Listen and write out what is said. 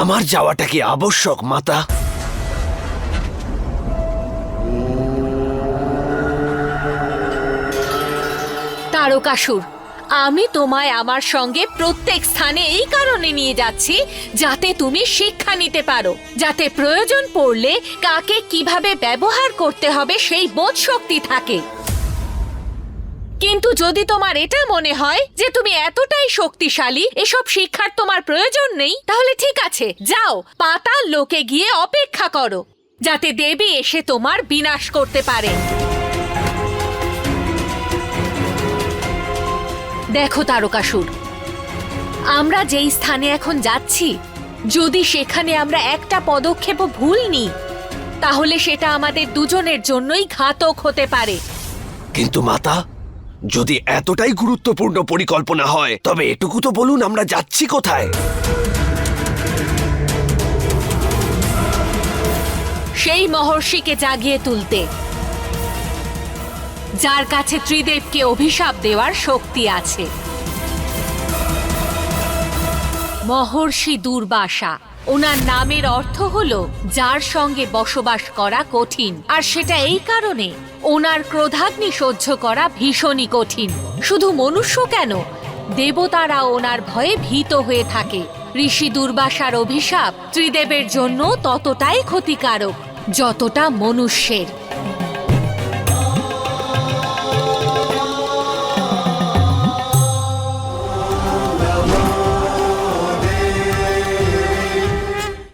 আমার যাওয়াটা কি আবশ্যক, মাতা? তারকাসুর, আমি তোমায় আমার সঙ্গে প্রত্যেক স্থানে এই কারণে নিয়ে যাচ্ছি, যাতে তুমি শিক্ষা নিতে পারো, যাতে প্রয়োজন পড়লে কাকে কীভাবে ব্যবহার করতে হবে সেই বোধ শক্তি থাকে। কিন্তু যদি তোমার এটা মনে হয় যে তুমি এতটাই শক্তিশালী, এসব শিক্ষার তোমার প্রয়োজন নেই, তাহলে ঠিক আছে, যাও, পাতাল লোকে গিয়ে অপেক্ষা করো, যাতে দেবী এসে তোমার বিনাশ করতে পারে। দেখো তারকাসুর, আমরা যেই স্থানে এখন যাচ্ছি, যদি সেখানে আমরা একটা পদক্ষেপও ভুল নিই তাহলে সেটা আমাদের দুজনের জন্যই ঘাতক হতে পারে। কিন্তু মাতা যদি এতটাই গুরুত্বপূর্ণ পরিকল্পনা হয়, তবে এটুকু তো বলুন আমরা যাচ্ছি কোথায়। সেই মহর্ষিকে জাগিয়ে তুলতে। যার কাছে ত্রিদেবকে অভিশাপ দেওয়ার শক্তি আছে। মহর্ষি দুর্বাসা। ওনার নামের অর্থ হল যার সঙ্গে বসবাস করা কঠিন। আর সেটা এই কারণে ওনার ক্রোধাগ্নি সহ্য করা ভীষণই কঠিন। শুধু মনুষ্য কেন, দেবতারা ওনার ভয়ে ভীত হয়ে থাকে। ঋষি দুর্বাসার অভিশাপ ত্রিদেবের জন্য ততটাই ক্ষতিকারক, যতটা মনুষ্যের।